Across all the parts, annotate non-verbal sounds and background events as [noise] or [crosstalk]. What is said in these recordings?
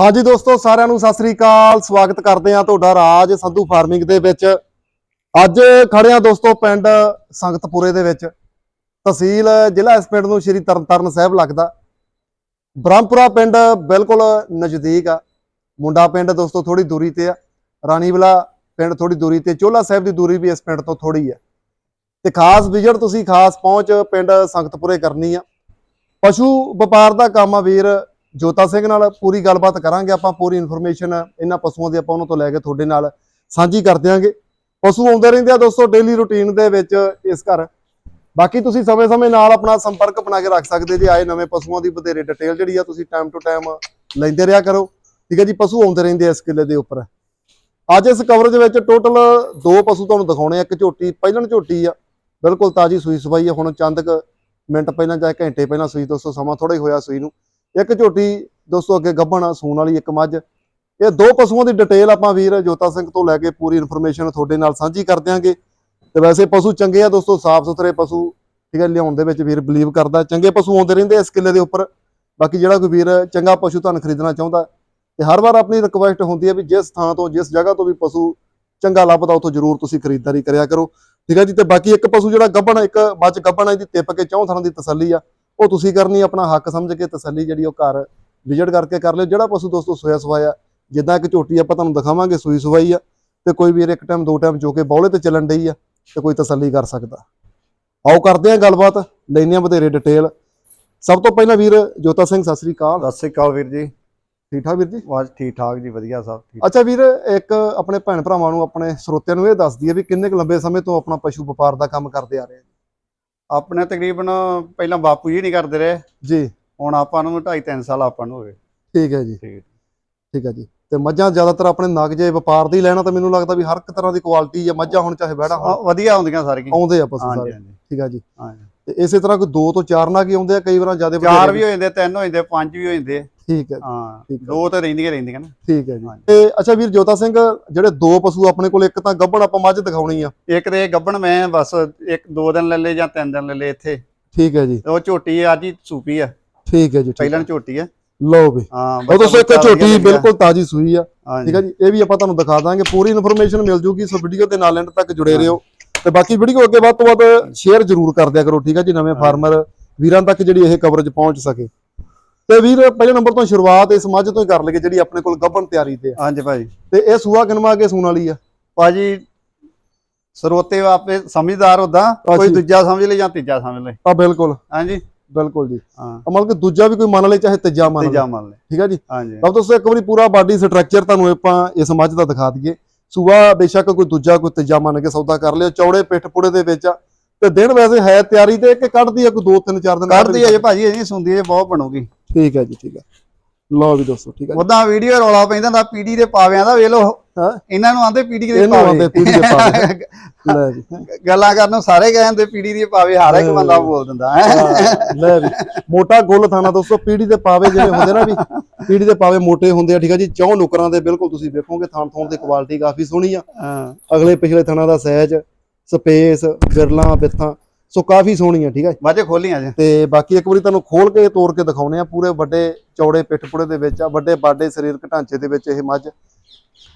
ਹਾਂਜੀ ਦੋਸਤੋ, ਸਾਰਿਆਂ ਨੂੰ ਸਤਿ ਸ੍ਰੀ ਅਕਾਲ। ਸਵਾਗਤ ਕਰਦੇ ਆ ਤੁਹਾਡਾ ਰਾਜ ਸੰਧੂ ਫਾਰਮਿੰਗ ਦੇ ਵਿੱਚ। ਅੱਜ ਖੜੇ ਆ ਦੋਸਤੋ ਪਿੰਡ ਸੰਗਤਪੁਰੇ ਦੇ ਵਿੱਚ। ਤਹਿਸੀਲ ਜ਼ਿਲ੍ਹਾ ਇਸ ਪਿੰਡ ਨੂੰ ਸ਼੍ਰੀ ਤਰਨਤਾਰਨ ਸਾਹਿਬ ਲੱਗਦਾ। ਬ੍ਰਹਮਪੁਰਾ ਪਿੰਡ ਬਿਲਕੁਲ ਨਜ਼ਦੀਕ ਆ। ਮੁੰਡਾ ਪਿੰਡ ਦੋਸਤੋ ਥੋੜੀ ਦੂਰੀ ਤੇ ਆ। ਰਾਣੀਵਲਾ ਪਿੰਡ ਥੋੜੀ ਦੂਰੀ ਤੇ। ਚੋਲਾ ਸਾਹਿਬ ਦੀ ਦੂਰੀ ਵੀ ਇਸ ਪਿੰਡ ਤੋਂ ਥੋੜੀ ਆ। ਤੇ ਖਾਸ ਵਿਜ਼ਿਟ ਤੁਸੀਂ ਖਾਸ ਪਹੁੰਚ ਪਿੰਡ ਸੰਗਤਪੁਰੇ ਕਰਨੀ ਆ। ਪਸ਼ੂ ਵਪਾਰ ਦਾ ਕੰਮ ਆ ਵੀਰ। ਜੋਤਾ ਸਿੰਘ ਨਾਲ ਪੂਰੀ ਗੱਲਬਾਤ ਕਰਾਂਗੇ, ਆਪਾਂ ਪੂਰੀ ਇਨਫੋਰਮੇਸ਼ਨ ਇਹਨਾਂ ਪਸ਼ੂਆਂ ਦੀ ਆਪਾਂ ਉਹਨਾਂ ਤੋਂ ਲੈ ਕੇ ਤੁਹਾਡੇ ਨਾਲ ਸਾਂਝੀ ਕਰ ਦਿਆਂਗੇ। ਪਸ਼ੂ ਆਉਂਦੇ ਰਹਿੰਦੇ ਆ ਦੋਸਤੋ ਡੇਲੀ ਰੁਟੀਨ ਦੇ ਵਿੱਚ ਇਸ ਘਰ। ਬਾਕੀ ਤੁਸੀਂ ਸਮੇਂ-ਸਮੇਂ ਨਾਲ ਆਪਣਾ ਸੰਪਰਕ ਬਣਾ ਕੇ ਰੱਖ ਸਕਦੇ ਜੇ ਆਏ ਨਵੇਂ ਪਸ਼ੂਆਂ ਦੀ ਬਥੇਰੇ ਡਿਟੇਲ ਜਿਹੜੀ ਆ, ਤੁਸੀਂ ਟਾਈਮ ਟੂ ਟਾਈਮ ਲੈਂਦੇ ਰਿਹਾ ਕਰੋ। ਠੀਕ ਹੈ ਜੀ, ਪਸ਼ੂ ਆਉਂਦੇ ਰਹਿੰਦੇ ਆ ਇਸ ਕਿੱਲੇ ਦੇ ਉੱਪਰ। ਅੱਜ ਇਸ ਕਵਰੇਜ ਵਿੱਚ ਟੋਟਲ ਦੋ ਪਸ਼ੂ ਤੁਹਾਨੂੰ ਦਿਖਾਉਣੇ ਆ, ਇੱਕ ਝੋਟੀ ਪਹਿਲਾਂ ਝੋਟੀ ਆ। ਬਿਲਕੁਲ ਤਾਜੀ ਸੂਈ ਸਵਾਈ ਆ। ਹੁਣ ਚੰਦ ਕੁ ਮਿੰਟ ਪਹਿਲਾਂ ਜਾਂ ਘੰਟੇ ਪਹਿਲਾਂ ਸੂਈ, ਦੋਸਤੋ ਸਮਾਂ ਥੋੜਾ ਹੀ ਹੋਇਆ ਸੂਈ ਨੂੰ। ਇੱਕ ਝੋਟੀ ਦੋਸਤੋ ਅੱਗੇ ਗੱਭਣ, ਸੂਣ ਵਾਲੀ ਇੱਕ ਮੱਝ। ਇਹ ਦੋ ਪਸ਼ੂਆਂ ਦੀ ਡਿਟੇਲ ਆਪਾਂ ਵੀਰ ਜੋਤਾ ਸਿੰਘ ਤੋਂ ਲੈ ਕੇ ਪੂਰੀ ਇਨਫੋਰਮੇਸ਼ਨ ਤੁਹਾਡੇ ਨਾਲ ਸਾਂਝੀ ਕਰ ਦਿਆਂਗੇ। ਤੇ ਵੈਸੇ ਪਸ਼ੂ ਚੰਗੇ ਆ ਦੋਸਤੋ, ਸਾਫ਼ ਸੁਥਰੇ ਪਸ਼ੂ, ਠੀਕ ਹੈ ਲਿਆਉਣ ਦੇ ਵਿੱਚ ਵੀਰ ਬਲੀਵ ਕਰਦਾ ਚੰਗੇ ਪਸ਼ੂ ਆਉਂਦੇ ਰਹਿੰਦੇ ਇਸ ਕਿੱਲੇ ਦੇ ਉੱਪਰ। ਬਾਕੀ ਜਿਹੜਾ ਕੋਈ ਵੀਰ ਚੰਗਾ ਪਸ਼ੂ ਤੁਹਾਨੂੰ ਖਰੀਦਣਾ ਚਾਹੁੰਦਾ, ਤੇ ਹਰ ਵਾਰ ਆਪਣੀ ਰਿਕੁਐਸਟ ਹੁੰਦੀ ਹੈ ਵੀ ਜਿਸ ਥਾਂ ਤੋਂ, ਜਿਸ ਜਗ੍ਹਾ ਤੋਂ ਵੀ ਪਸ਼ੂ ਚੰਗਾ ਲੱਭਦਾ, ਉੱਥੋਂ ਜ਼ਰੂਰ ਤੁਸੀਂ ਖਰੀਦਦਾਰੀ ਕਰਿਆ ਕਰੋ। ਠੀਕ ਹੈ ਜੀ, ਤੇ ਬਾਕੀ ਇੱਕ ਪਸ਼ੂ ਜਿਹੜਾ ਗੱਭਣ, ਇੱਕ ਮੱਝ ਗੱਭਣ ਹੈ ਇਹਦੀ ਟਿੱਪ ਕੇ ਚੌਂ ਥਾਂ ਦੀ ਤਸੱਲੀ ਆ। ਉਹ ਤੁਸੀਂ ਕਰਨੀ ਆਪਣਾ ਹੱਕ ਸਮਝ ਕੇ ਤਸੱਲੀ ਜਿਹੜੀ ਉਹ ਘਰ ਵਿਜ਼ਿਟ ਕਰਕੇ ਕਰ ਲਿਓ। ਜਿਹੜਾ ਪਸ਼ੂ ਦੋਸਤੋ ਸੋਇਆ ਸਵਾਇਆ ਜਿੱਦਾਂ ਇੱਕ ਝੋਟੀ ਆਪਾਂ ਤੁਹਾਨੂੰ ਦਿਖਾਵਾਂਗੇ ਸੂਈ ਸਵਾਈ ਆ ਤੇ ਕੋਈ ਵੀਰ ਇੱਕ ਟਾਈਮ ਦੋ ਟਾਈਮ ਜੋ ਕੇ ਬੌਲੇ ਤੇ ਚੱਲਣ ਡਈ ਆ ਤੇ ਕੋਈ ਤਸੱਲੀ ਕਰ ਸਕਦਾ। ਆਓ ਕਰਦੇ ਆਂ ਗੱਲਬਾਤ ਲੈਂਦੇ ਆਂ ਬਥੇਰੇ ਡਿਟੇਲ ਸਭ ਤੋਂ ਪਹਿਲਾਂ ਵੀਰ ਜੋਤਾ ਸਿੰਘ ਸਤਿ ਸ੍ਰੀ ਅਕਾਲ। ਸਤਿ ਸ੍ਰੀ ਅਕਾਲ ਵੀਰ ਜੀ। ਠੀਕ ਠਾਕ ਵੀਰ ਜੀ? ਆਵਾਜ਼ ਠੀਕ ਠਾਕ ਜੀ ਵਧੀਆ ਸਭ ਠੀਕ। ਅੱਛਾ ਵੀਰ ਇੱਕ ਆਪਣੇ ਭੈਣ ਭਰਾਵਾਂ ਨੂੰ ਆਪਣੇ ਸਰੋਤਿਆਂ ਨੂੰ ਇਹ ਦੱਸ ਦਈਏ ਵੀ ਕਿੰਨੇ ਕੁ ਲੰਬੇ ਸਮੇਂ ਤੋਂ ਆਪਣਾ ਪਸ਼ੂ ਵਪਾਰ ਦਾ ਕੰਮ ਕਰਦੇ ਆ ਰਹੇ ਆ? ਆਪਣੇ ਤਕਰੀਬਨ ਪਹਿਲਾਂ ਬਾਪੂ ਜੀ ਨਹੀਂ ਕਰਦੇ ਰਹੇ। ਜੀ। ਹੁਣ ਆਪਾਂ ਨੂੰ 2.5 3 ਸਾਲ ਆਪਾਂ ਨੂੰ ਹੋ ਗਏ। ਠੀਕ ਹੈ ਜੀ। ਠੀਕ ਹੈ ਜੀ। ਤੇ ਮੱਝਾਂ ਜ਼ਿਆਦਾਤਰ ਆਪਣੇ ਨਗ ਜੇ ਵਪਾਰ ਦੀ ਲੈਣਾ ਤਾਂ ਮੈਨੂੰ ਲੱਗਦਾ ਵੀ ਹਰ ਇੱਕ ਤਰ੍ਹਾਂ ਦੀ ਕੁਆਲਿਟੀ ਆ ਮੱਝਾਂ ਹੁਣ ਚਾਹੇ ਬਹਿੜਾ ਹੋਣ। ਵਧੀਆ ਹੁੰਦੀਆਂ ਸਾਰੀਆਂ। ਆਉਂਦੇ ਆ ਪਸ਼ੂ ਸਾਰੇ। ਠੀਕ ਹੈ ਜੀ। ਹਾਂਜੀ ਤੇ ਇਸੇ ਤਰ੍ਹਾਂ ਕੋਈ ਦੋ ਤੋਂ ਚਾਰ ਨਗ ਹੀ ਆਉਂਦੇ ਆ ਕਈ ਵਾਰਾਂ ਜ਼ਿਆਦਾ ਚਾਰ ਵੀ ਹੋ ਜਾਂਦੇ ਤਿੰਨ ਹੋ ਜਾਂਦੇ ਪੰਜ ਵੀ ਹੋ ਜਾਂਦੇ। ਠੀਕ ਹੈ ਹਾਂ ਠੀਕ ਹੈ। ਦੋ ਤਾਂ ਰਹਿੰਦੀਆਂ ਰਹਿੰਦੀਆਂ ਨਾ। ਠੀਕ ਹੈ ਜੀ। ਹਾਂਜੀ। ਤੇ ਅੱਛਾ ਵੀਰ ਜੋਤਾ ਸਿੰਘ ਜਿਹੜੇ ਦੋ ਪਸ਼ੂ ਆਪਣੇ ਕੋਲ ਇੱਕ ਤਾਂ ਗੱਭਣ ਆਪਾਂ ਮੱਝ ਦਿਖਾਉਣੀ ਆ। ਇੱਕ ਤੇ ਗੱਬਣ ਮੈਂ ਬਸ ਇੱਕ ਦੋ ਦਿਨ ਲੈ ਲਏ ਜਾਂ ਤਿੰਨ ਦਿਨ ਲੈ ਲਏ ਇੱਥੇ। ਠੀਕ ਹੈ ਜੀ। ਤੇ ਉਹ ਝੋਟੀ ਅੱਜ ਹੀ ਸੂਪੀ ਆ। ਠੀਕ ਹੈ ਜੀ ਠੀਕ ਪਹਿਲਾਂ। ਝੋਟੀ ਆ। ਲਓ ਵੀ। ਹਾਂ ਉਹ ਦੋਸਤੋ ਇੱਕ ਬੱਚਾ ਵਧੀਆ ਝੋਟੀ ਲੱਗਿਆ। ਬਿਲਕੁਲ ਤਾਜੀ ਸੂਈ ਆ। ਹਾਂਜੀ। ਠੀਕ ਹੈ ਜੀ ਇਹ ਵੀ ਆਪਾਂ ਤੁਹਾਨੂੰ ਦਿਖਾ ਦਾਂਗੇ। ਪੂਰੀ ਇਨਫੋਰਮੇਸ਼ਨ ਮਿਲ ਜੂਗੀ ਸੋ ਵੀਡੀਓ ਦੇ ਨਾਲ ਐਂਡ ਤੱਕ ਜੁੜੇ ਰਹੋ। ਤੇ ਬਾਕੀ ਵੀਡੀਓ ਅੱਗੇ ਵੱਧ ਤੋਂ ਵੱਧ ਸ਼ੇਅਰ ਜ਼ਰੂਰ ਕਰ ਦਿਆ ਕਰੋ ਠੀਕ ਹੈ ਜੀ। ਨਵੇਂ। ਫਾਰਮਰ ਵੀਰਾਂ ਤੱਕ ਜਿਹੜੀ ਇਹ ਕਵਰੇਜ ਪਹੁੰਚ ਸਕੇ। ਤੇ ਵੀਰ ਪਹਿਲੇ ਨੰਬਰ ਤੋਂ ਸ਼ੁਰੂਆਤ ਇਸ ਮੱਝ ਤੋਂ ਹੀ ਕਰ ਲਈਏ ਜਿਹੜੀ ਆਪਣੇ ਕੋਲ ਗੱਭਣ ਤਿਆਰੀ ਤੇ ਆ। ਹਾਂਜੀ ਭਾਈ ਤੇ ਇਹ ਸੂਆ ਕਿਨਵਾ ਕੇ ਸੂਣ ਵਾਲੀ ਆ? ਭਾਜੀ ਸਰੋਤੇ ਆਪੇ ਸਮਝਦਾਰ ਹੁੰਦਾ ਕੋਈ ਅੱਛਾ। ਦੂਜਾ ਸਮਝ ਲੈ ਜਾਂ ਤੀਜਾ ਸਮਝ ਲੈ ਆ ਬਿਲਕੁਲ। ਹਾਂਜੀ। ਬਿਲਕੁਲ ਜੀ। ਹਾਂ। ਮਤਲਬ ਕਿ ਦੂਜਾ ਵੀ ਕੋਈ ਮੰਨ ਲੇ ਚਾਹੇ ਤੀਜਾ ਮੰਨ ਤੀਜਾ ਲੇ ਮੰਨ ਲੈ ਠੀਕ ਹੈ ਜੀ? ਹਾਂਜੀ। ਲਓ ਦੋਸਤੋ ਇੱਕ ਵਾਰੀ ਪੂਰਾ ਬਾਡੀ ਸਟਰਕਚਰ ਤੁਹਾਨੂੰ ਆਪਾਂ ਇਸ ਮੱਝ ਦਾ ਦਿਖਾ ਦਈਏ। ਸੂਆ ਬੇਸ਼ੱਕ ਕੋਈ ਦੂਜਾ ਕੋਈ ਤੀਜਾ ਮੰਨ ਕੇ ਸੌਦਾ ਕਰ ਲਿਓ। ਚੌੜੇ ਪਿੱਠ ਪੁੜੇ ਦੇ ਵਿੱਚ ਆ। ਤੇ ਦਿਨ ਵੈਸੇ ਹੈ ਤਿਆਰੀ ਤੇ ਕਿ ਕੱਢਦੀ ਆ ਕੋਈ 2 3 4 ਦਿਨ ਕੱਢਦੀ ਅਜੇ ਭਾਜੀ ਇਹ ਨਹੀਂ ਸੁਣਦੀ ਇਹ ਬਹੁਤ ਬਣੂਗੀ। ਠੀਕ ਹੈ ਜੀ ਠੀਕ ਹੈ। ਲਓ ਵੀ ਦੋਸਤੋ ਠੀਕ ਹੈ। ਉਦਾਂ ਵੀਡੀਓ ਰੌਲਾ ਪੈਂਦਾ ਹੁੰਦਾ ਪੀੜੀ ਦੇ ਪਾਵਿਆਂ ਦਾ ਵੇਖ ਹਾਂ। ਇਹਨਾਂ ਨੂੰ ਆਂਦੇ ਪੀੜੀ ਦੇ ਪਾਵੇ। ਪੀੜੀ ਦੇ ਪਾਵੇ। [laughs] ਲੈ ਜੀ। ਗੱਲਾਂ ਕਰਨ ਨੂੰ ਸਾਰੇ ਕਹਿੰਦੇ ਪੀੜੀ ਦੇ ਪਾਵੇ ਹਰ ਇੱਕ ਬੰਦਾ ਬੋਲ ਦਿੰਦਾ। ਹੈ ਲੈ ਵੀ ਮੋਟਾ ਗੁੱਲ ਥਾਣਾ ਦੋਸਤੋ ਪੀੜੀ ਦੇ ਪਾਵੇ ਜਿਹੜੇ ਹੁੰਦੇ ਨਾ ਵੀ ਪੀੜੀ ਦੇ ਪਾਵੇ ਮੋਟੇ ਹੁੰਦੇ ਆ ਠੀਕ ਹੈ ਜੀ। ਚੌ ਨੁਕਰਾਂ ਦੇ ਬਿਲਕੁਲ ਤੁਸੀਂ ਵੇਖੋਗੇ ਥਾਂ ਥਾਂ ਦੀ ਕੁਆਲਿਟੀ ਕਾਫੀ ਸੋਹਣੀ ਆ। ਹਾਂ। ਅਗਲੇ ਪਿਛਲੇ ਥਾਣਾ ਦਾ ਸਾਈਜ਼ ਸਪੇਸ ਗਿਰਲਾਂ ਬਿੱਥਾਂ ਸੋ ਕਾਫੀ ਸੋਹਣੀ ਆ ਠੀਕ ਹੈ ਬਾਜੇ ਖੋਲੀਆਂ ਜੇ। ਤੇ ਬਾਕੀ ਇੱਕ ਵਾਰੀ ਤੁਹਾਨੂੰ ਖੋਲ ਕੇ ਤੋੜ ਕੇ ਦਿਖਾਉਨੇ ਆ ਪੂਰੇ ਵੱਡੇ ਚੌੜੇ ਪਿੱਠਪੁੜੇ ਦੇ ਵਿੱਚ ਆ ਵੱਡੇ ਬਾਡੇ ਸਰੀਰਕ ਢਾਂਚੇ ਦੇ ਵਿੱਚ ਇਹ ਮੱਝ।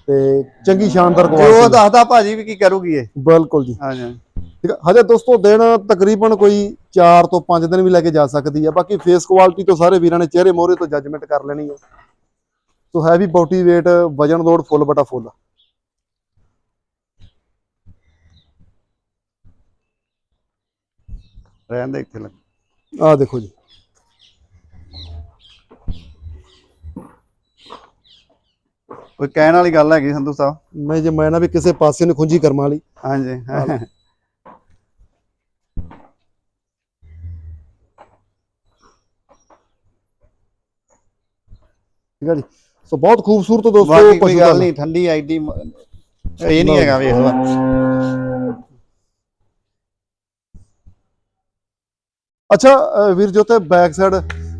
ਤੇ ਚੰਗੀ ਸ਼ਾਨਦਾਰ ਤੇ ਉਹ ਦੱਸਦਾ ਭਾਜੀ ਵੀ ਕੀ ਕਰੂਗੀ ਇਹ। ਬਿਲਕੁਲ ਜੀ। ਹਾਂਜੀ ਠੀਕ ਆ ਹਜੇ ਦੋਸਤੋ ਦਿਨ ਤਕਰੀਬਨ ਕੋਈ 4 ਤੋਂ 5 ਦਿਨ ਵੀ ਲੈ ਕੇ ਜਾ ਸਕਦੀ ਆ ਬਾਕੀ ਫੇਸ ਕੁਆਲਿਟੀ ਤੋਂ ਸਾਰੇ ਵੀਰਾਂ ਨੇ ਚਿਹਰੇ ਮੋਹਰੇ ਤੋਂ ਜੱਜਮੈਂਟ ਕਰ ਲੈਣੀ ਆ। ਸੋ ਹੈਵੀ ਬੋਡੀ weight ਵਜਨ ਲੋਡ ਫੁੱਲ ਬਟਾ ਫੁੱਲ ਰਹਿਣ ਦੇ ਇੱਥੇ ਲੱਗ। ਆਹ ਦੇਖੋ ਜੀ। ਕੋਈ ਕਹਿਣ ਵਾਲੀ ਗੱਲ ਹੈਗੀ ਸੰਧੂ ਸਾਹਿਬ? ਮੈਂ ਜੇ ਮੈਂ ਨਾ ਵੀ ਕਿਸੇ ਪਾਸੇ ਨੂੰ ਖੁੰਝੀ ਕਰਮਾਂ ਵਾਲੀ। ਹਾਂਜੀ। ਠੀਕ ਆ ਜੀ। ਸੋ ਬਹੁਤ ਖੂਬਸੂਰਤ ਦੋਸਤੋ ਬਾਕੀ ਕੋਈ ਪਸ਼ੂ ਗੱਲ ਧਨ। ਨਹੀਂ ਠੰਡੀ ਆਈਡੀ ਇਹ ਨਹੀਂ ਹੈਗਾ ਵੇਖ ਲਓ ਅੱਛਾ ਵੀਰ ਜੋ ਤੇ ਬੈਕ ਸਾਈਡ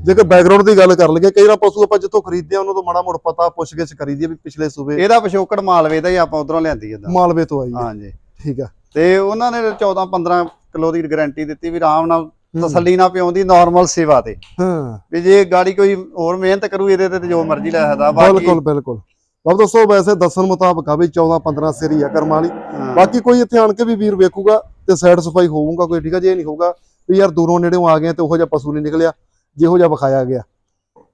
ਜੇਕਰ ਬੈਕਗ੍ਰਾਉਂਡ ਦੀ ਗੱਲ ਕਰ ਲਈਏ ਕਈ ਵਾਰ ਪਸ਼ੂ ਆਪਾਂ ਜਿੱਥੋਂ ਖਰੀਦਦੇ ਆ ਉਹਨਾਂ ਤੋਂ ਮਾੜਾ ਮੋੜ ਪਤਾ ਪੁੱਛਗਿੱਛ ਕਰੀਦੀ ਵੀ ਪਿਛਲੇ ਸੂਬੇ ਇਹਦਾ ਪਿਛੋਕੜ ਮਾਲਵੇ ਦਾ ਹੀ ਆਪਾਂ ਉਧਰੋਂ ਲਿਆਂਦੀ ਇਹਦਾ ਮਾਲਵੇ ਤੋਂ ਆਈ ਹੈ ਹਾਂਜੀ। ਠੀਕ ਆ। ਤੇ ਉਹਨਾਂ ਨੇ 14 15 ਕਿਲੋ ਦੀ ਗਾਰੰਟੀ ਦਿੱਤੀ ਵੀ ਆਰਾਮ ਨਾਲ ਤਸੱਲੀ ਨਾਲ ਪਿਆਉਂਦੀ ਨਾਰਮਲ ਸੇਵਾ ਤੇ। ਹਾਂ। ਵੀ ਜੇ ਗਾੜੀ ਕੋਈ ਹੋਰ ਮਿਹਨਤ ਕਰੂ ਇਹਦੇ ਤੇ ਜੋ ਮਰਜ਼ੀ ਲੈ ਸਕਦਾ ਬਾਕੀ ਬਿਲਕੁਲ ਬਿਲਕੁਲ। ਬਾਬ ਦੋਸਤੋ ਵੈਸੇ ਦੱਸਣ ਮੁਤਾਬਕ ਆ ਵੀ 14 15 ਸਿਰ ਆ ਕਰਮਾਂ ਵਾਲੀ। ਹਾਂ। ਬਾਕੀ ਕੋਈ ਇੱਥੇ ਆਣ ਕੇ ਵੀ ਵੀਰ ਵੇਖੂਗਾ ਤੇ ਸੈਟੀਸਫਾਈ ਹੋਊਗਾ ਕੋਈ ਠੀਕ ਆ? ਜੇ ਇਹ ਨਹੀਂ ਹੋਊਗਾ ਵੀ ਯਾਰ ਦੂਰੋਂ ਨੇੜੇੋਂ ਆ ਗਏ ਤੇ ਉਹੋ ਜਿਹਾ ਪਸ਼ੂ ਨਹੀਂ ਨਿਕਲਿਆ ਜਿਹੋ ਜਿਹਾ ਵਿਖਾਇਆ ਗਿਆ।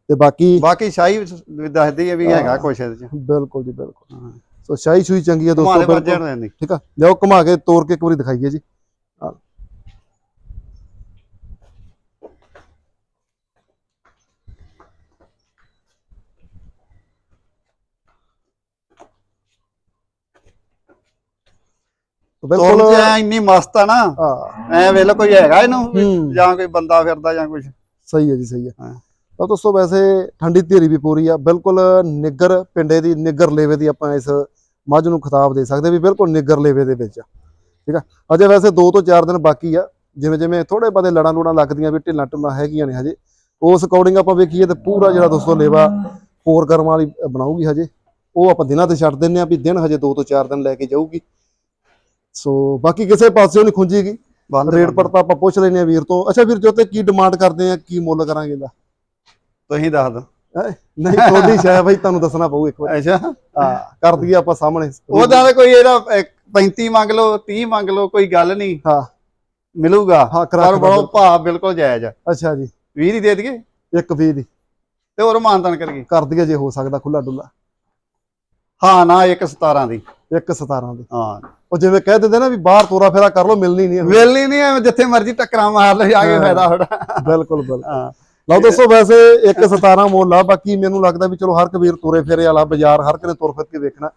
ਤੇ ਬਾਕੀ ਬਾਕੀ ਸ਼ਾਹੀ ਦੱਸਦੀ ਹੈ ਵੀ ਹੈਗਾ ਕੁਛ ਇਹਦੇ ਚ। ਬਿਲਕੁਲ ਜੀ ਬਿਲਕੁਲ। ਹਾਂ। ਸੋ ਸ਼ਾਹੀ ਸ਼ੂਈ ਚੰਗੀ ਆ ਘੁਮਾ ਦੋਸਤੋ ਬਿਲਕੁਲ। ਠੀਕ ਆ? ਲਿਆਓ ਘੁਮਾ ਕੇ ਤੋੜ ਕੇ ਇੱਕ ਵਾਰੀ ਦਿਖਾਈਏ ਜੀ। ਬਿਲਕੁਲ। ਚ ਐਂ ਇੰਨੀ ਮਸਤ ਆ ਨਾ। ਹਾਂ। ਐ ਵੇਲੇ ਕੋਈ ਹੈਗਾ ਇਹਨੂੰ। ਜਾਂ ਕੋਈ ਬੰਦਾ ਫਿਰਦਾ ਜਾਂ ਕੁਛ। ਸਹੀ ਹੈ ਜੀ ਸਹੀ ਹੈ। ਹਾਂ। ਤਾਂ ਦੋਸਤੋ ਵੈਸੇ ਠੰਡੀ ਧੀਰੀ ਵੀ ਪੂਰੀ ਆ। ਬਿਲਕੁਲ ਨਿੱਗਰ ਪਿੰਡੇ ਦੀ ਨਿੱਗਰ ਲੇਵੇ ਦੀ ਆਪਾਂ ਇਸ ਮੱਝ ਨੂੰ ਖਿਤਾਬ ਦੇ ਸਕਦੇ ਵੀ ਬਿਲਕੁਲ ਨਿੱਗਰ ਲੇਵੇ ਦੇ ਵਿੱਚ। ਠੀਕ ਆ? ਅਜੇ ਵੈਸੇ 2 ਤੋਂ 4 ਦਿਨ ਬਾਕੀ ਆ। ਜਿਵੇਂ ਜਿਵੇਂ ਥੋੜੇ ਬਾਦੇ ਲੜਾਂ ਲੂੜਾਂ ਲੱਗਦੀਆਂ ਵੀ ਢਿੱਲਾਂ ਢੁੱਲਾਂ ਹੈਗੀਆਂ ਨੇ ਹਜੇ। ਉਸ ਅਕੋਰਡਿੰਗ ਆਪਾਂ ਵੇਖੀਏ ਤੇ ਪੂਰਾ ਜਿਹੜਾ ਦੋਸਤੋ ਲੇਵਾ ਹੋਰ ਕਰਮ ਵਾਲੀ ਬਣਾਊਗੀ ਹਜੇ। ਉਹ ਆਪਾਂ ਦਿਨਾਂ ਤੇ ਛੱਡ ਦਿੰਨੇ ਆ ਵੀ ਦਿਨ ਹਜੇ 2 ਤੋਂ 4 ਦਿਨ ਲੈ ਕੇ ਜਾਊਗੀ। ਸੋ ਬਾਕੀ ਕਿਸੇ ਪਾਸਿਓਂ ਨਹੀਂ ਖੁੰਜੇਗੀ ਰੇਟ ਪਰ ਤਾਂ ਆਪਾਂ ਪੁੱਛ ਲੈਨੇ ਆ ਵੀਰ ਤੋਂ। ਅੱਛਾ ਵੀਰ ਜੋ ਤੇ ਕੀ ਡਿਮਾਂਡ ਕਰਦੇ ਆ ਕੀ ਮੁੱਲ ਕਰਾਂਗੇ ਇਹਦਾ? ਤੁਸੀਂ ਦੱਸ ਦਿਓ। ਨਹੀਂ ਤੁਹਾਡੀ ਸ਼ਾਇਦ ਬਈ ਤੁਹਾਨੂੰ ਦੱਸਣਾ ਪਊ ਇੱਕ ਵਾਰ। ਅੱਛਾ। ਹਾਂ ਕਰ ਦਈਏ ਆਪਾਂ ਸਾਹਮਣੇ। ਉਹਦਾ ਤਾਂ ਕੋਈ ਇਹਦਾ ਇੱਕ 35 ਮੰਗ ਲਓ 30 ਮੰਗ ਲਓ ਕੋਈ ਗੱਲ ਨਹੀਂ। ਹਾਂ। ਮਿਲੂਗਾ। ਹਾਂ ਪਰ ਬੜੋ ਭਾਅ ਬਿਲਕੁਲ ਜਾਇਜ਼ ਆ। ਅੱਛਾ ਜੀ। 20 ਦੀ ਦੇ ਦਈਏ? ਇੱਕ ਵੀਹ ਦੀ। ਤੇ ਹੋਰ ਮਾਨਤਾਨ ਕਰੀਏ। ਕਰ ਦਈਏ ਜੇ ਹੋ ਸਕਦਾ ਖੁੱਲਾ ਡੁੱਲਾ ਹਾਂ ਨਾ ਇੱਕ 17 ਦੀ। ਇੱਕ 17 ਦੀ। ਹਾਂ। ਉਹ ਜਿਵੇਂ ਕਹਿ ਦਿੰਦੇ ਨਾ ਵੀ ਬਾਹਰ ਤੋਰਾ ਫੇਰਾ ਕਰ ਲੋ ਮਿਲਣੀ ਨਹੀਂ ਵੇਲੀ ਨਹੀਂ ਐਵੇਂ ਜਿੱਥੇ ਮਰਜ਼ੀ ਟੱਕਰਾਂ ਮਾਰ ਲਓ ਜਾ ਕੇ। ਫਾਇਦਾ ਹੋੜਾ ਬਿਲਕੁਲ ਬਿਲਕੁਲ। ਹਾਂ। ਲਓ ਦੱਸੋ ਵੈਸੇ ਇੱਕ 17 ਮੁੱਲ ਆ ਬਾਕੀ ਮੈਨੂੰ ਲੱਗਦਾ ਵੀ ਚਲੋ ਹਰ ਇੱਕ ਵੀਰ ਤੁਰੇ ਫੇਰੇ ਵਾਲਾ ਬਾਜ਼ਾਰ ਹਰ ਕਿਨੇ ਤੁਰ ਫਿਰ ਕੇ ਵੇਖਣਾ।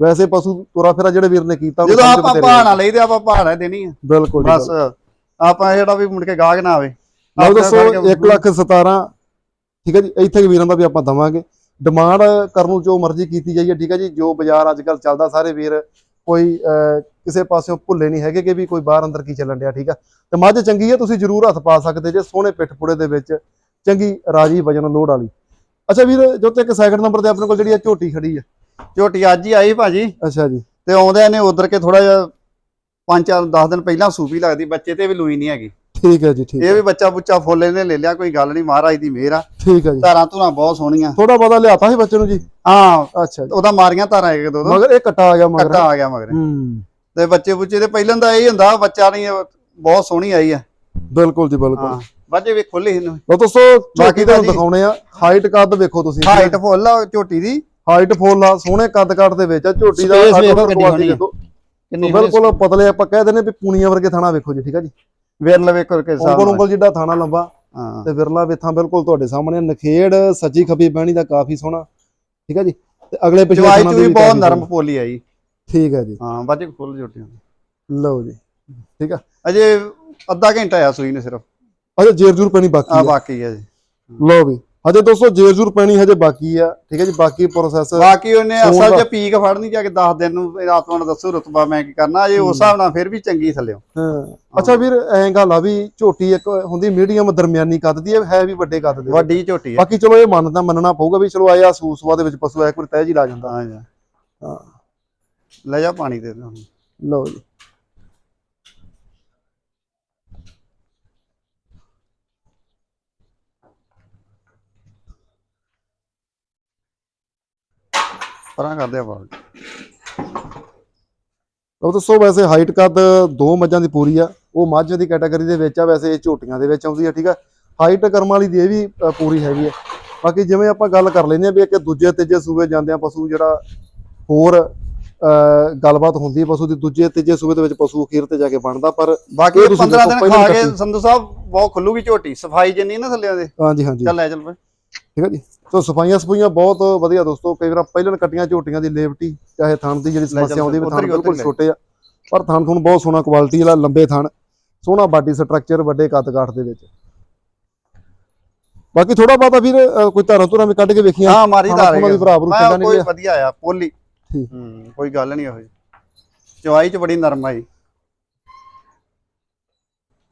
ਵੈਸੇ ਪਸ਼ੂ ਤੁਰਾ ਫੇਰਾ ਜਿਹੜੇ ਵੀਰ ਨੇ ਕੀਤਾ ਜਦੋਂ ਆਪਾਂ ਬਥੇਰੇ ਭਾਅ ਨਾ। ਲਈ ਤੇ ਆਪਾਂ ਨਾ ਦੇਣੀ ਆ। ਬਿਲਕੁਲ ਬਸ। ਆਪਾਂ ਜਿਹੜਾ ਵੀ ਮੁੜ ਕੇ ਗਾਹਕ ਨਾ ਆਵੇ। ਲਓ ਦੱਸੋ ਫੜ ਕੇ 1 ਲੱਖ 17 ਠੀਕ ਹੈ ਜੀ ਇੱਥੇ ਕੁ ਵੀਰਾਂ ਦਾ ਵੀ ਆਪਾਂ ਦਵਾਂਗੇ। ਡਿਮਾਂਡ ਕਰਨ ਨੂੰ ਜੋ ਮਰਜ਼ੀ ਕੀਤੀ ਜਾਈਏ ਠੀਕ ਹੈ ਜੀ ਜੋ ਬਾਜ਼ਾਰ ਅੱਜ ਕੱਲ ਚੱਲਦਾ ਸਾਰੇ ਵੀਰ ਕੋਈ ਕਿਸੇ ਪਾਸਿਓਂ ਭੁੱਲੇ ਨਹੀਂ ਹੈਗੇ ਕਿ ਵੀ ਕੋਈ ਬਾਹਰ ਅੰਦਰ ਕੀ ਚੱਲਣ ਡਿਆ ਠੀਕ ਆ ਤੇ ਮੱਝ ਚੰਗੀ ਹੈ ਤੁਸੀਂ ਜ਼ਰੂਰ ਹੱਥ ਪਾ ਸਕਦੇ ਜੇ ਸੋਹਣੇ ਪਿੱਠ ਪੁੜੇ ਦੇ ਵਿੱਚ ਚੰਗੀ ਰਾਜੀ ਵਜਨ ਲੋੜ ਵਾਲੀ। ਅੱਛਾ ਵੀਰ ਜੋ ਤੇ ਇੱਕ ਸੈਕਿੰਡ ਨੰਬਰ ਤੇ ਆਪਣੇ ਕੋਲ ਜਿਹੜੀ ਆ ਝੋਟੀ ਖੜੀ ਆ। ਝੋਟੀ ਅੱਜ ਹੀ ਆਈ ਭਾਜੀ। ਅੱਛਾ ਜੀ। ਤੇ ਆਉਂਦਿਆਂ ਨੇ ਉਧਰ ਕੇ ਥੋੜਾ ਜਿਹਾ ਪੰਜ ਚਾਰ 10 ਦਿਨ ਪਹਿਲਾਂ ਸੂਪੀ ਲੱਗਦੀ ਬੱਚੇ ਤੇ ਵੀ ਲੂਈ ਨਹੀਂ ਹੈਗੀ। ਠੀਕ ਹੈ ਜੀ ਠੀਕ ਇਹ ਵੀ ਬੱਚਾ ਬੁੱਚਾ ਫੁੱਲ ਇਹਨੇ ਲੈ ਲਿਆ ਕੋਈ ਗੱਲ ਨਹੀਂ ਮਹਾਰਾਜ ਦੀ ਮਿਹਰ ਆ। ਠੀਕ ਹੈ ਜੀ। ਧਾਰਾਂ ਧੁਰਾਂ ਬਹੁਤ ਸੋਹਣੀਆਂ। ਥੋੜਾ ਬਹੁਤਾ ਲਿਆਤਾ ਸੀ ਬੱਚੇ ਨੂੰ ਜੀ? ਹਾਂ ਅੱਛਾ ਜੀ। ਉਹਦਾ ਮਾਰੀਆਂ ਧਾਰਾਂ ਇੱਕ ਦੋ ਦੋ। ਮਗਰ ਇਹ ਕੱਟਾ ਆ ਗਿਆ ਮਗਰ। ਕੱਟਾ ਆ ਗਿਆ ਮਗਰ। ਹੂੰ। ਤੇ ਬੱਚੇ ਬੁੱਚੇ ਦੇ ਪਹਿਲਾਂ ਦਾ ਇਹ ਹੁੰਦਾ ਬੱਚਾ ਨਹੀਂ ਬਹੁਤ ਸੋਹਣੀ ਆਈ ਆ। ਬਿਲਕੁਲ ਜੀ ਬਿਲਕੁਲ। ਹਾਂ ਬੱਚੇ ਵੀ ਖੁੱਲੇ ਇਹਨੂੰ। ਲਓ ਦੋਸਤੋ ਬਾਕੀ ਤੁਹਾਨੂੰ ਦਿਖਾਉਣੇ ਆ। ਹਾਈਟ ਕੱਦ ਵੇਖੋ ਤੁਸੀਂ। ਹਾਈਟ ਫੁੱਲ ਆ ਝੋਟੀ ਦੀ। ਹਾਈਟ ਫੁੱਲ ਆ ਸੋਹਣੇ ਕੱਦ ਕੱਦ ਦੇ ਵਿੱਚ ਆ। ਝੋਟੀ ਦਾ। ਕਿੰਨੀ ਬਿਲਕੁਲ ਪਤਲੇ ਆਪਾਂ ਕਹਿ ਦਿੰਦੇ ਵੀ ਪੂਣੀਆਂ ਵਰਗੇ ਥਾਣਾ ਵੇਖੋ ਜੀ ਠੀਕ ਆ ਜੀ। ਵਿਰਲ ਵੇਖੋ ਕੇ ਹਿਸਾਬ ਉਂਗਲ ਜਿੱਡਾ ਥਾਣਾ ਲੰਬਾ ਹਾਂ। ਤੇ ਵਿਰਲਾ ਵੇਥਾਂ ਬਿਲਕੁਲ ਤੁਹਾਡੇ ਸਾਹਮਣੇ ਆ। ਨਖੇੜ ਸੱਜੀ ਖੱਬੀ ਬਹਿਣੀ ਦਾ ਕਾਫੀ ਸੋਹਣਾ। ਠੀਕ ਆ ਜੀ? ਤੇ ਅਗਲੇ ਪਿਛਲੇ ਜਵਾਈ ਚ ਵੀ ਬਹੁਤ ਨਰਮ। ਪੋਲੀ ਆਈ। ਠੀਕ ਹੈ ਜੀ। ਹਾਂ ਬੱਚੇ ਫੁੱਲ ਝੋਟੀਆਂ ਲਓ ਜੀ। ਠੀਕ ਆ? ਅਜੇ ਅੱਧਾ ਘੰਟਾ ਆ ਸੂਈ ਨੇ ਸਿਰਫ। ਅਜੇ ਜੇਰ ਜੂਰ ਪੈਣੀ ਬਾਕੀ ਆ ਆ। ਬਾਕੀ ਹੈ ਜੀ। ਲਓ ਵੀ। ਹਜੇ ਦੋਸਤੋ ਜੇਰ ਜੂਰ ਪੈਣੀ ਹਜੇ ਬਾਕੀ ਆ ਠੀਕ ਹੈ ਜੀ ਬਾਕੀ ਪ੍ਰੋਸੈਸ ਬਾਕੀ ਉਹਨੇ ਅਸਲ 'ਚ ਪੀਕ ਫੜਨੀ ਜਾ ਕੇ 10 ਦਿਨ ਨੂੰ ਆਤਮਾ ਨੂੰ ਦੱਸੋ ਰਤਬਾ ਮੈਂ ਕੀ ਕਰਨਾ ਜੇ ਉਸ ਹਿਸਾਬ ਨਾਲ ਫਿਰ ਵੀ ਚੰਗੀ ਥੱਲਿਓ। ਹਾਂ। ਅੱਛਾ ਵੀਰ ਐਂ ਗੱਲ ਆ ਵੀ ਝੋਟੀ ਇੱਕ ਹੁੰਦੀ ਮੀਡੀਅਮ ਦਰਮਿਆਨੀ ਕੱਦ ਦੀ ਹੈ ਹੈ ਵੀ ਵੱਡੇ ਕੱਦ ਦੀ ਵੱਡੀ ਝੋਟੀ ਆ। ਬਾਕੀ ਚਲੋ ਇਹ ਮੰਨਦਾ ਮੰਨਣਾ ਪਊਗਾ ਵੀ ਚਲੋ ਆਇਆ ਸੂਸਵਾ ਦੇ ਵਿੱਚ ਪਸ਼ੂ ਇੱਕ ਵਾਰ ਤਹਿ ਜੀ ਲਾ ਜਾਂਦਾ। ਹਾਂ ਹਾਂ। ਲੈ ਜਾ ਪਾਣੀ ਦੇ ਦੇ ਲਓ ਜੀ। ਪਰਾਂ ਕਰਦੇ ਆ ਬਾਲ ਉਹ ਦੱਸੋ ਵੈਸੇ ਹਾਈਟ ਕੱਦ ਦੋ ਮੱਝਾਂ ਦੀ ਪੂਰੀ ਆ। ਉਹ ਮੱਝ ਦੀ ਕੈਟਾਗਰੀ ਦੇ ਵਿੱਚ ਆ ਵੈਸੇ ਇਹ ਝੋਟੀਆਂ ਦੇ ਵਿੱਚ ਆਉਂਦੀ ਆ ਠੀਕ ਆ? ਹਾਈਟ ਕਰਮ ਵਾਲੀ ਦੀ ਇਹ ਵੀ ਪੂਰੀ ਹੈਗੀ ਆ। ਬਾਕੀ ਜਿਵੇਂ ਆਪਾਂ ਗੱਲ ਕਰ ਲੈਂਦੇ ਆ ਵੀ ਇੱਕ ਦੂਜੇ ਤੀਜੇ ਸੂਬੇ ਜਾਂਦੇ ਆ ਪਸ਼ੂ ਜਿਹੜਾ ਹੋਰ ਗੱਲਬਾਤ ਹੁੰਦੀ ਹੈ ਪਸ਼ੂ ਦੀ ਦੂਜੇ ਤੀਜੇ ਸੂਬੇ ਦੇ ਵਿੱਚ ਪਸ਼ੂ ਅਖੀਰ ਤੇ ਜਾ ਕੇ ਬਣਦਾ ਪਰ ਬਾਕੀ ਇਹ ਤੁਸੀਂ 15 ਦੇਖੋ ਦਿਨ ਖਾ ਕੇ। ਸੰਧੂ ਸਾਹਿਬ ਬਹੁਤ ਖੁੱਲੂਗੀ ਝੋਟੀ ਸਫ਼ਾਈ ਜਿੰਨੀ ਨਾ ਥੱਲੇ ਦੇ। ਹਾਂਜੀ ਹਾਂਜੀ। ਚੱਲ ਲੈ ਚੱਲ ਬਈ। ਠੀਕ ਹੈ ਜੀ? ਸੋ ਸਫਾਈਆਂ ਸਫਾਈਆਂ ਬਹੁਤ ਵਧੀਆ ਦੋਸਤੋ ਕਈ ਵਾਰ ਪਹਿਲਾਂ ਕੱਟੀਆਂ ਝੋਟੀਆਂ ਦੀ ਲੇਵਟੀ ਚਾਹੇ ਥਣ ਦੀ ਜਿਹੜੀ ਸਮੱਸਿਆ ਆਉਂਦੀ ਵੀ ਥਣ ਬਿਲਕੁਲ ਛੋਟੇ ਆ ਪਰ ਥਣ ਥਣ ਬਹੁਤ ਸੋਹਣਾ ਕੁਆਲਿਟੀ ਵਾਲਾ ਲੰਬੇ ਥਣ ਸੋਹਣਾ ਬਾਡੀ ਸਟਰਕਚਰ ਵੱਡੇ ਕੱਦ ਕਾਠ ਦੇ ਵਿੱਚ। ਬਾਕੀ ਥੋੜਾ ਬਹੁਤਾ ਵੀਰ ਅ, ਕੋਈ ਧਾਰਾਂ ਧੁਰਾਂ ਵੀ ਕੱਢ ਕੇ ਵੇਖੀਆਂ। ਹਾਂ ਮਾਰੀ ਧਾਰ ਭਰਾ ਭਰੂ ਮੈਂ ਚੰਗਾ ਕੋਈ। ਵਧੀਆ ਆ ਪੋਲੀ। ਹੂੰ ਕੋਈ ਗੱਲ ਨਹੀਂ ਹੋਈ ਚਵਾਈ ਚ ਬੜੀ ਨਰਮ ਆਈ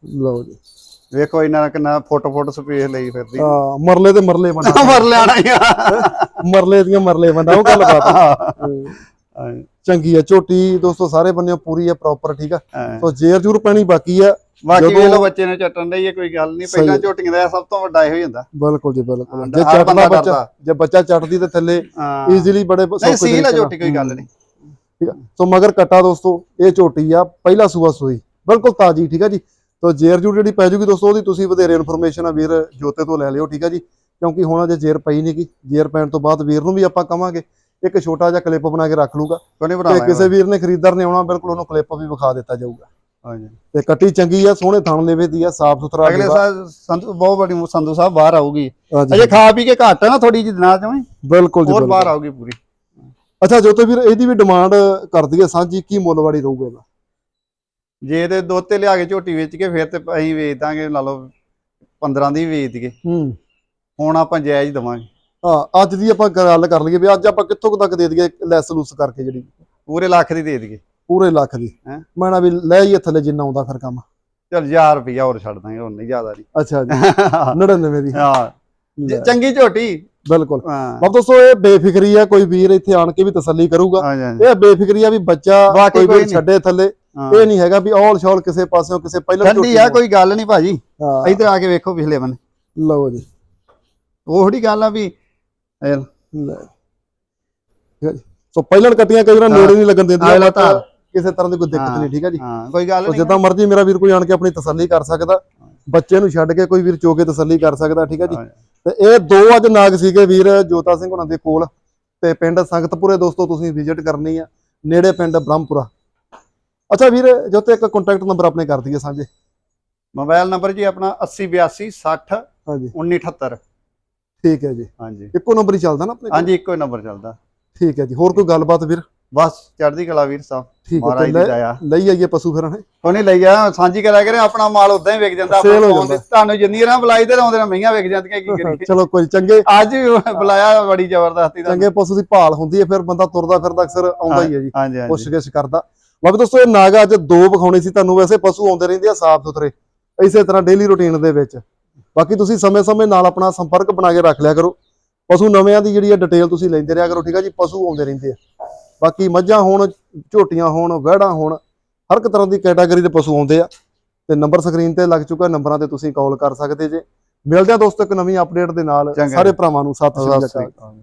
ਲਓ ਜੀ। ਵੇਖੋ ਇਹਨਾਂ ਕਿੰਨਾ ਫੋਟੋ ਫੋਟੋ ਸਪੇਸ ਲਈ ਫਿਰਦੀ। ਆ ਮਰਲੇ ਤੇ ਮਰਲੇ ਬੰਦਾ। ਮਰ ਲੈਣਾ ਹੀ ਆ। ਮਰਲੇ ਦੀਆਂ ਮਰਲੇ ਬੰਦਾ ਉਹ ਗੱਲ ਬਾਤ ਹਾਂ, ਚੰਗੀ ਆ ਝੋਟੀ ਦੋਸਤੋ ਸਾਰੇ ਬੰਨਿਓ ਪੂਰੀ ਆ ਪ੍ਰੋਪਰ ਠੀਕ ਆ। ਹਾਂ। ਸੋ ਜੇਰ ਜੂਰ ਪੈਣੀ ਬਾਕੀ ਆ। ਬਾਕੀ ਵੇਖ ਲਓ ਬੱਚੇ ਨੇ ਚੱਟਣ ਲਈ ਕੋਈ ਗੱਲ ਨਹੀਂ। ਪਹਿਲਾਂ ਹੈ। ਝੋਟੀਆਂ ਦਾ ਸਭ ਤੋਂ ਵੱਡਾ ਇਹੋ ਹੀ ਹੁੰਦਾ। ਬਿਲਕੁਲ ਜੀ ਬਿਲਕੁਲ। ਹਾਂ, ਜੇ ਚੱਟਦਾ ਬੱਚਾ। ਜੇ ਬੱਚਾ ਚੱਟਦੀ ਤੇ ਥੱਲੇ ਹਾਂ। ਈਜ਼ੀਲੀ ਬੜੇ ਨਹੀਂ ਸੌਖੇ ਸੀਲ ਆ ਝੋਟੀ ਕੋਈ ਗੱਲ ਨਹੀਂ। ਠੀਕ ਆ। ਸੋ ਮਗਰ ਕਟਾ ਦੋਸਤੋ ਇਹ ਝੋਟੀ ਆ ਪਹਿਲਾ ਸੂਆ ਸੂਈ। ਬਿਲਕੁਲ ਤਾਜੀ ਠੀਕ ਆ ਜੀ। ਤੋ ਜੇਰ ਜੂਰ ਜਿਹੜੀ ਪੈ ਜੂਗੀ ਦੋਸਤੋ ਉਹਦੀ ਤੁਸੀਂ ਵਧੇਰੇ ਇਨਫੋਰਮੇਸ਼ਨ ਆ ਵੀਰ ਜੋਤੇ ਤੋਂ ਲੈ ਲਿਓ ਠੀਕ ਆ ਜੀ? ਕਿਉਂਕਿ ਹੁਣ ਅਜੇ ਜੇਰ ਪਈ ਨਹੀਂਗੀ ਜੇਰ ਪੈਣ ਤੋਂ ਬਾਅਦ ਵੀਰ ਨੂੰ ਵੀ ਆਪਾਂ ਕਵਾਂਗੇ ਇੱਕ ਛੋਟਾ ਜਿਹਾ ਕਲਿੱਪ ਬਣਾ ਕੇ ਰੱਖ ਲੂਗਾ ਨਹੀਂ ਬਣਾਵਾਂਗੇ ਕਿਸੇ ਵੀਰ ਨੇ ਖਰੀਦਦਾਰ ਨੇ ਆਉਣਾ ਬਿਲਕੁਲ ਉਹਨੂੰ ਕਲਿੱਪ ਵੀ ਵਿਖਾ ਦਿੱਤਾ ਜਾਊਗਾ। ਹਾਂਜੀ। ਤੇ ਕੱਟੀ ਚੰਗੀ ਆ ਸੋਹਣੇ ਥਣ ਲੇਵੇ ਦੀ ਆ ਸਾਫ਼ ਸੁਥਰਾ ਅਗਲੇ। ਸਾਲ ਸੰਧੂ ਬਹੁਤ ਬੜੀ ਸੰਧੂ ਸਾਹਿਬ ਬਾਹਰ ਆਊਗੀ। ਅਜੇ ਖਾ ਪੀ ਕੇ ਘੱਟ ਆ ਨਾ ਥੋੜੀ ਜਿਹੀ ਦਿਨਾਂ ਚੋਂ ਬਿਲਕੁਲ ਜੀ ਹੋਰ ਬਾਹਰ। ਆਊਗੀ ਪੂਰੀ। ਅੱਛਾ ਜੋਤੇ ਵੀਰ ਇਹਦੀ ਵੀ ਡਿਮਾਂਡ ਕਰਦੀ ਹੈ ਸਾਂਝੀ ਕੀ ਮੁੱਲ ਵਾਲੀ ਰਹੂਗਾ ਇਹਦਾ? ਜੇ ਤੇ ਦੁੱਧ ਤੇ ਲਿਆ ਕੇ ਝੋਟੀ ਵੇਚ ਕੇ ਫਿਰ ਤੇ ਅਸੀਂ ਵੇਚ ਦਾਂਗੇ ਲਾ ਲਓ 15 ਦੀ ਵੇਚ ਦਈਏ। ਹੂੰ। ਹੁਣ ਆਪਾਂ ਜਾਇਜ਼ ਦਵਾਂਗੇ। ਹਾਂ ਅੱਜ ਦੀ ਆਪਾਂ ਗੱਲ ਕਰ ਲਈਏ ਵੀ ਅੱਜ ਆਪਾਂ ਕਿੱਥੋਂ ਕੁ ਤੱਕ ਦੇ ਦਈਏ ਲੈਸ ਲੂਸ ਕਰਕੇ ਜਿਹੜੀ। ਪੂਰੇ ਲੱਖ ਦੀ ਦੇ ਦਈਏ। ਪੂਰੇ ਲੱਖ ਦੀ। ਹੈਂ? ਮੈਂ ਨਾ ਵੀ ਲੈ ਹੀ ਥੱਲੇ ਜਿੰਨਾ ਆਉਂਦਾ ਫਿਰ ਕੰਮ। ਚਲ 1000 ਰੁਪਇਆ ਹੋਰ ਛੱਡ ਦਾਂਗੇ ਹੋਰ ਨਹੀਂ ਜ਼ਿਆਦਾ ਨਹੀਂ ਅੱਛਾ ਜੀ। 99 ਦੀ। ਹਾਂ। ਜੇ ਲੈ, ਚੰਗੀ ਝੋਟੀ। ਬਿਲਕੁਲ। ਹਾਂ। ਬਾਬ ਦੋਸਤੋ ਇਹ ਬੇਫਿਕਰੀ ਆ ਕੋਈ ਵੀਰ ਇੱਥੇ ਆਣ ਕੇ ਵੀ ਤਸੱਲੀ ਕਰੂਗਾ। ਹਾਂਜੀ, ਹਾਂਜੀ। ਇਹ ਬੇਫਿਕਰੀ ਆ ਵੀ ਬੱਚਾ ਬਾਕੀ ਕੋਈ ਕੋਈ ਨਹੀਂ। ਛੱਡੇ ਥੱਲੇ। ਇਹ ਨਹੀਂ ਹੈਗਾ ਵੀ ਔਲ ਸ਼ੌਲ ਕਿਸੇ ਪਾਸਿਓਂ ਕਿਸੇ ਪਹਿਲਾਂ ਠੰਡੀ ਆ ਕੋਈ ਗੱਲ ਨਹੀਂ ਭਾਜੀ। ਇੱਧਰ ਆ ਕੇ ਵੇਖੋ ਪਿਛਲੇ ਬੰਨੇ। ਲਓ ਜੀ। ਉਹ ਥੋੜੀ ਗੱਲ ਆ ਵੀ। ਸੋ ਪਹਿਲਾਂ ਕੱਟੀਆਂ ਕਈ ਵਾਰ। ਨੋੜ ਨਹੀਂ ਲੱਗਣ ਦਿੰਦੀਆਂ ਕਿਸੇ ਤਰ੍ਹਾਂ ਦੀ ਕੋਈ ਦਿੱਕਤ। ਨਹੀਂ ਠੀਕ ਹੈ ਜੀ? ਕੋਈ ਗੱਲ ਨਹੀਂ। ਜਿੱਦਾਂ ਮਰਜ਼ੀ ਮੇਰਾ ਵੀਰ ਕੋਈ ਆਣ ਕੇ ਆਪਣੀ ਤਸੱਲੀ ਕਰ ਸਕਦਾ ਬੱਚੇ ਨੂੰ ਛੱਡ ਕੇ ਕੋਈ ਵੀਰ ਚੋ ਕੇ ਤਸੱਲੀ ਕਰ ਸਕਦਾ ਠੀਕ ਹੈ ਜੀ? ਤੇ ਇਹ ਦੋ ਅੱਜ ਨਾਗ ਸੀਗੇ ਵੀਰ ਜੋਤਾ ਸਿੰਘ ਹੁਣਾਂ ਦੇ ਕੋਲ ਤੇ ਪਿੰਡ ਸੰਗਤਪੁਰੇ ਦੋਸਤੋ ਤੁਸੀਂ ਵਿਜ਼ਿਟ ਕਰਨੀ ਆ ਨੇੜੇ ਪਿੰਡ ਬ੍ਰਹਮਪੁਰਾ। ਅੱਛਾ ਵੀਰ ਜੋਤੇ ਇੱਕ ਕੰਟੈਕਟ ਨੰਬਰ ਆਪਣੇ ਕਰ ਦਈਏ ਸਾਂਝੇ। ਮੋਬਾਈਲ ਨੰਬਰ ਜੀ ਆਪਣਾ 8082 60 ਹਾਂਜੀ। 1978 ਠੀਕ ਹੈ ਜੀ। ਹਾਂਜੀ। ਇੱਕੋ ਨੰਬਰ ਹੀ ਚੱਲਦਾ ਨਾ ਆਪਣੇ ਕੋਲ? ਹਾਂਜੀ ਇੱਕੋ ਹੀ ਨੰਬਰ ਚੱਲਦਾ। ਠੀਕ ਹੈ ਜੀ। ਹੋਰ ਕੋਈ ਗੱਲਬਾਤ ਵੀਰ? ਬਸ ਚੜ੍ਹਦੀ ਕਲਾ ਵੀਰ ਸਾਹਿਬ। ਠੀਕ ਹੈ ਮਹਾਰਾਜ ਤੇ ਦੀ ਲੈ- ਦਇਆ। ਲਈ ਆਈਏ ਪਸ਼ੂ ਫਿਰ ਹਣੇ ਉਹ ਨਹੀਂ ਲਈ ਗਿਆ ਸਾਂਝੀ ਕਰਿਆ ਕਰੇ ਆਪਣਾ ਮਾਲ ਉਦਾਂ ਹੀ ਵਿਕ ਜਾਂਦਾ। Sale ਹੋ ਜਾਂਦਾ। ਤੇ ਤੁਹਾਨੂੰ ਜਿੰਨੀ ਰਾਂ ਬੁਲਾਈ ਤੇ ਆਉਂਦੇ ਨੇ ਮਹੀਆਂ ਵਿਕ ਜਾਂਦੀਆਂ ਕੀ ਕਰੀਏ। [laughs] ਚਲੋ ਕੋਈ ਚੰਗੇ। ਅੱਜ ਵੀ ਬੁਲਾਇਆ ਬੜੀ ਜ਼ਬਰਦਸਤੀ ਦਾ ਚੰਗੇ ਪਸ਼ੂ ਦੀ ਭਾਲ ਹੁੰਦੀ ਹੈ ਫਿਰ ਬੰਦਾ ਤੁਰਦਾ ਫਿਰਦਾ ਅਕਸਰ ਆਉਂਦਾ ਹੀ ਹੈ ਜੀ। ਹਾਂਜੀ ਹਾਂਜੀ। ਪੁੱਛਗਿੱਛ ਕਰਦਾ। ਬਾਕੀ ਦੋਸਤੋ ਇਹ ਨਾਗਾ ਅੱਜ ਦੋ ਵਿਖਾਉਣੇ ਸੀ ਤੁਹਾਨੂੰ ਵੈਸੇ ਪਸ਼ੂ ਆਉਂਦੇ ਰਹਿੰਦੇ ਆ ਸਾਫ਼ ਸੁਥਰੇ ਇਸੇ ਤਰ੍ਹਾਂ ਡੇਲੀ ਰੁਟੀਨ ਦੇ ਵਿੱਚ। ਬਾਕੀ ਤੁਸੀਂ ਸਮੇਂ-ਸਮੇਂ ਨਾਲ ਆਪਣਾ ਸੰਪਰਕ ਬਣਾ ਕੇ ਰੱਖ ਲਿਆ ਕਰੋ। ਪਸ਼ੂ ਨਵਿਆਂ ਦੀ ਜਿਹੜੀ ਹੈ ਡਿਟੇਲ ਤੁਸੀਂ ਲੈਂਦੇ ਰਿਹਾ ਕਰੋ ਠੀਕ ਆ ਜੀ? ਪਸ਼ੂ ਆਉਂਦੇ ਰਹਿੰਦੇ ਆ। ਬਾਕੀ ਮੱਝਾਂ ਹੋਣ ਝੋਟੀਆਂ ਹੋਣ ਵਹਿੜਾਂ ਹੋਣ ਹਰ ਇੱਕ ਤਰ੍ਹਾਂ ਦੀ ਕੈਟਾਗਰੀ ਦੇ ਪਸ਼ੂ ਆਉਂਦੇ ਆ। ਤੇ ਨੰਬਰ ਸਕਰੀਨ ਤੇ ਲੱਗ ਚੁੱਕਾ ਨੰਬਰਾਂ ਤੇ ਤੁਸੀਂ ਕਾਲ ਕਰ ਸਕਦੇ ਜੇ। ਮਿਲਦੇ ਆ ਦੋਸਤੋ ਇੱਕ ਨਵੀਂ ਅਪਡੇਟ ਦੇ ਨਾਲ। ਸਾਰੇ ਭਰਾਵਾਂ ਨੂੰ ਸਤਿ ਸ੍ਰੀ ਅਕਾਲ।